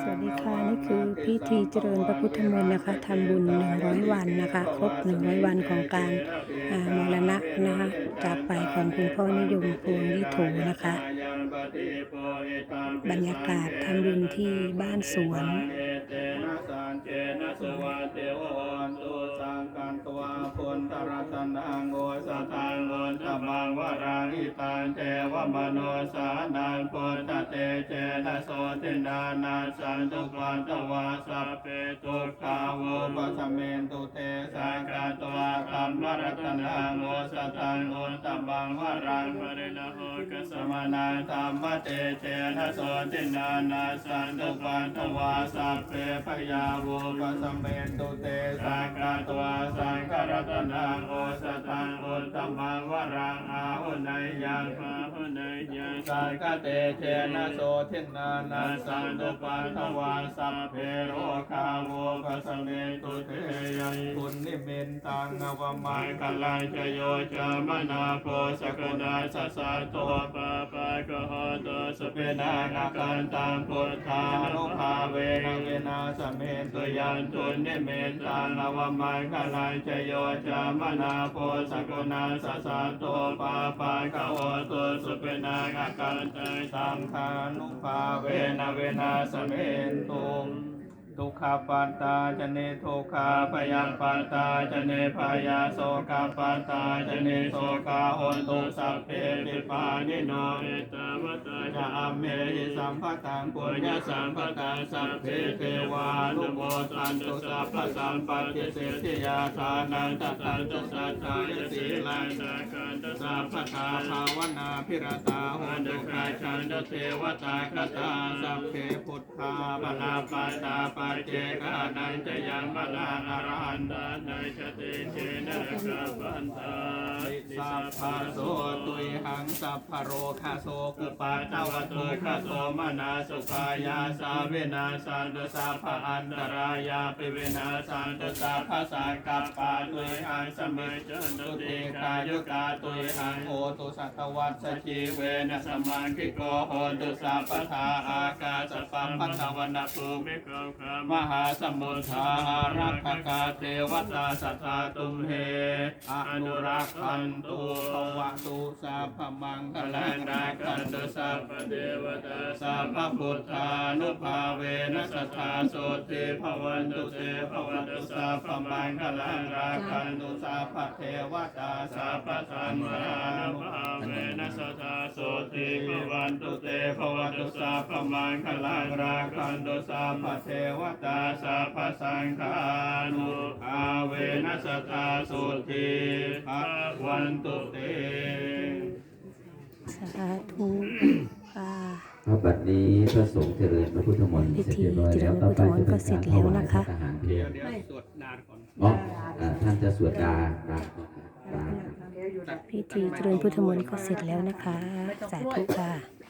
สวัสดีค่ะนี่คือพิธีเจริญพระพุทธมนต์นะคะทำบุญ 100 วันนะคะ ครบ 100 วันของการมรณะนะคะจากไปของคุณพ่อนิยมพวงวิโถนะคะ บรรยากาศทำบุญที่บ้านสวนสันเจนะสวัสดิโอนตุสังกันตวาปุณตรัตนังโอสทังโอนต มังวราหิตันเทวมโนสานังพุทธเตเจนะโสตินานาสันตุกันตวาสัพเพทุขาวุปสมเมนตุเตสังกัตวาธรรมรัตนังโอสทังโอนตมังวรังปริณโหกสมนาธรรมเตเจนะโสตินานาสันตุกันตวาสัพเพพยาวุปสมเมนตุเตสังกัตวาสังฆรัตนังโอสทัง อนตมังวรังอาหุนยยังอาหุนยยังสังฆเตเจนะโสทินานาสันตุปันทวาสัพเพโรคาโวุปสเมนตุเตยังคุณนิเมนตังนวมังคลังจโยจามนาโพสกนาสัสสะโตปะ กะหะโตสเปนานาการตังพุทธานุภาเวนะเวนาสเมตุยันตุนิมินตังนวมังคลังจโยจามนาโพสกุณาสัสะโตปาปาคะหะโตสเปนานาการตังสังฆานุภาเวนะเวนาสเมตุ ทุกขปันตาจะเนทุกขาพยัปันตาจะเนพยาโสกาปันตาจะเนโสกาโหนตุสัพเพติปานิโนเอตาวตาจะอัมเมหิสัมภตังปุญญสัมภตังสัพเพเทวานุโมทันตุสัพพสัมปติเสติยาทานังตตันตุสัตตายสีลังสักขันตสัพพทาภาวนาพิรตาโหตุกาชันต เทวตากตาสัพเพพุทธาปนาปตาปเจกานันจะยังมลานารันดานัยชเตเจนะกาปันตาสัพพะโสตุยหังสัพพโรคาโสกุปาตาวตุคาโสมนาสุขายาสาเวนาสันตสัพพะอันตรายาปิเวนาสันตสัพพะสังกัปปาตุยหังสมิจจันตุติ กายุกาตุยหังโอตุสัตวัสจีเวนะสมังคิโกโหตุสัพพทาอากา สปัมปัตวนาภูมิโกคามหาสมุทธารักขกาเทวตาสัทธาตุมเหอนุรักขันตุภวะตุสัพพมังคลังรักขันตุสัพพเทวตาสัพพพุทธานุภาเวนะสัทธาโสติภวันตุเตภวันตุสัพพมังคลังรักขันตุสัพพเทวตาสัพพสัมมานุภาเวนะสัทธา โสติภวันตุเตภวันตุสัพพมังคลังรักขันตุสัพพเทวตาสัพพสังฆานุภาเวนะสัทธาโสติภวันตุเตสาธุค่ะครับบัดนี้พระสงฆ์เจริญพระพุทธมนต์เสร็จเรียบร้อยแล้วต่อไปจะเป็นการถวายพระทหารเพลเดี๋ยวเดี๋ยวสวดดาก่อนอ๋ออ่าท่านจะสวดดาดาดา พิธีเจริญพุทธมนต์ก็เสร็จแล้วนะคะ สาธุค่ะ